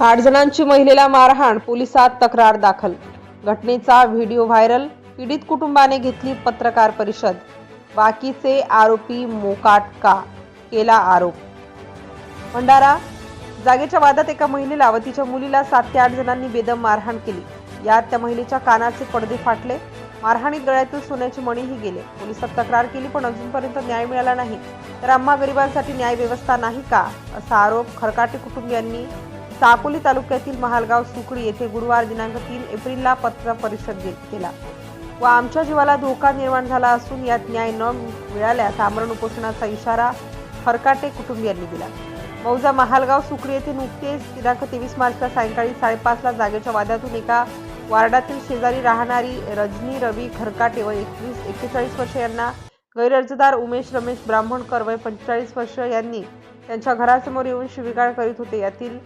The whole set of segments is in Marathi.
आठ जणांची महिलेला मारहाण पोलिसात तक्रार दाखल. घटनेचा व्हिडिओ व्हायरल पीडित कुटुंबाने घेतली पत्रकार परिषद. बाकीचे आरोपी मोकाट का? केला आरोप. भंडारा जागेच्या वादात एका महिलेला व तिच्या मुलीला सात ते आठ जणांनी बेदम मारहाण केली. यात त्या महिलेच्या कानाचे पडदे फाटले. मारहाणीत गळ्यातून सोन्याची मणीही गेले. पोलिसात तक्रार केली पण अजूनपर्यंत न्याय मिळाला नाही. तर आम्हा गरिबांसाठी न्याय व्यवस्था नाही का? असा आरोप खरकाटे कुटुंबियांनी साकोली तालुक्यातील महालगाव सुकडी येथे गुरुवार दिनांक तीन एप्रिलला पत्रकार परिषद केला. व आमच्या जीवाला धोका निर्माण झाला असून यात न्याय न मिळाल्यास आमरण उपोषणाचा इशारा हरकाटे कुटुंबियांनी दिला. मौजा महालगाव सुकडी येथे नुकतेच दिनांक तेवीस मार्चला सायंकाळी साडेपाचला जागेच्या वादातून एका वार्डातील शेजारी राहणारी रजनी रवी खरकाटे व एकवीस एक्केचाळीस वर्ष यांना गैरअर्जदार उमेश रमेश ब्राह्मणकर वय पंचेचाळीस वर्ष यांनी त्यांच्या घरासमोर येऊन शिवीगाळ करीत होते. यातील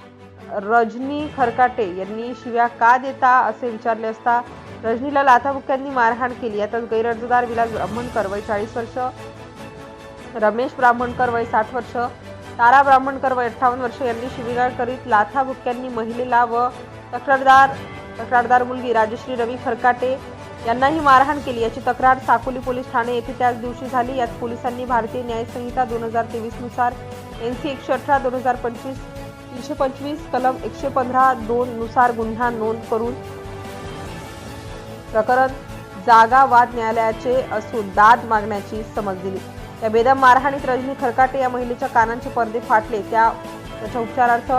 रजनी खरकाटे यांनी शिव्या का देता असे विचारले असता रजनीला लाथाबुक्यांनी मारहाण केली. यातच गैरअर्जदार विलास ब्राह्मणकर वय चाळीस वर्ष रमेश ब्राह्मणकर वय साठ वर्ष तारा ब्राह्मणकर वय अठ्ठावन्न वर्ष यांनी शिवीगाळ करीत लाथाबुक्यांनी महिलेला व तक्रारदार तक्रारदार मुलगी राजश्री रवी खरकाटे यांनाही मारहाण केली. याची तक्रार साकोली पोलीस ठाणे येथे त्याच दिवशी झाली. यात पोलिसांनी भारतीय न्यायसंहिता दोन हजार तेवीसनुसार एन सी एकशे अठरा दोन हजार पंचवीस तीनशे पंचवीस कलम एकशे पंधरा दोन नुसार गुन्हा नोंद करून प्रकरण जागा वाद न्यायालयाचे असून दाद मागण्याची समज दिली. या बेदम मारहाणीत रजनी खरकाटे या महिलेच्या कानांचे पडदे फाटले. त्या त्याच्या उपचारार्थ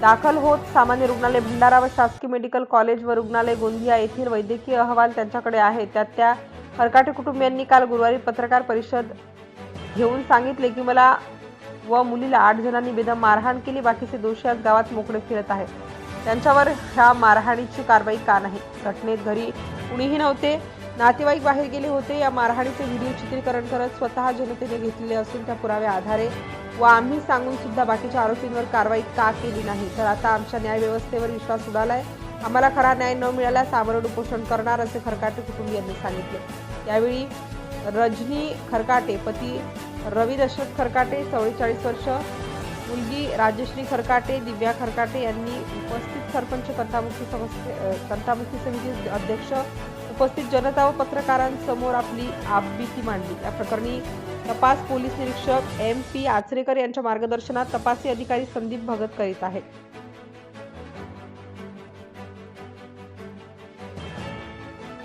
दाखल होत सामान्य रुग्णालय भंडारा व शासकीय मेडिकल कॉलेज व रुग्णालय गोंदिया येथील वैद्यकीय अहवाल त्यांच्याकडे आहे. त्यात त्या खरकाटे कुटुंबियांनी काल गुरुवारी पत्रकार परिषद घेऊन सांगितले की मला व मुलीला आठ जणांनी बेदम मारहाण केली. बाकीचे दोषी आज गावात मोकळे फिरत आहेत. त्यांच्यावर ह्या मारहाणीची कारवाई का नाही? घटनेत घरी कुणीही नव्हते. नातेवाईक बाहेर गेले होते. या मारहाणीचे व्हिडिओ चित्रीकरण करत स्वतः जनतेने घेतलेले असून त्या पुराव्या आधारे व आम्ही सांगून सुद्धा बाकीच्या आरोपींवर कारवाई का केली नाही. तर आता आमच्या न्यायव्यवस्थेवर विश्वास उडालाय. आम्हाला खरा न्याय न मिळाल्यास आमरण उपोषण करणार असे खरकाटे कुटुंबियांनी सांगितले. यावेळी रजनी खरकाटे पती रवी दशरथ खरकाटे चव्वेचाळीस वर्ष. मुलगी राजश्री खरकाटे दिव्या खरकाटे यांनी उपस्थित सरपंच कंटामुखी समस्ये अ, समिती अध्यक्ष उपस्थित जनता व पत्रकारांसमोर आपली आपबीती मांडली. या प्रकरणी तपास पोलीस निरीक्षक एम पी आचरेकर यांच्या मार्गदर्शनात तपासी अधिकारी संदीप भगत करीत आहेत.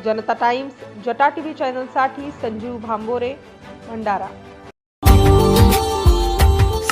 जनता टाइम्स जटा टीव्ही चॅनलसाठी Sanjeev Bhambore Bhandara.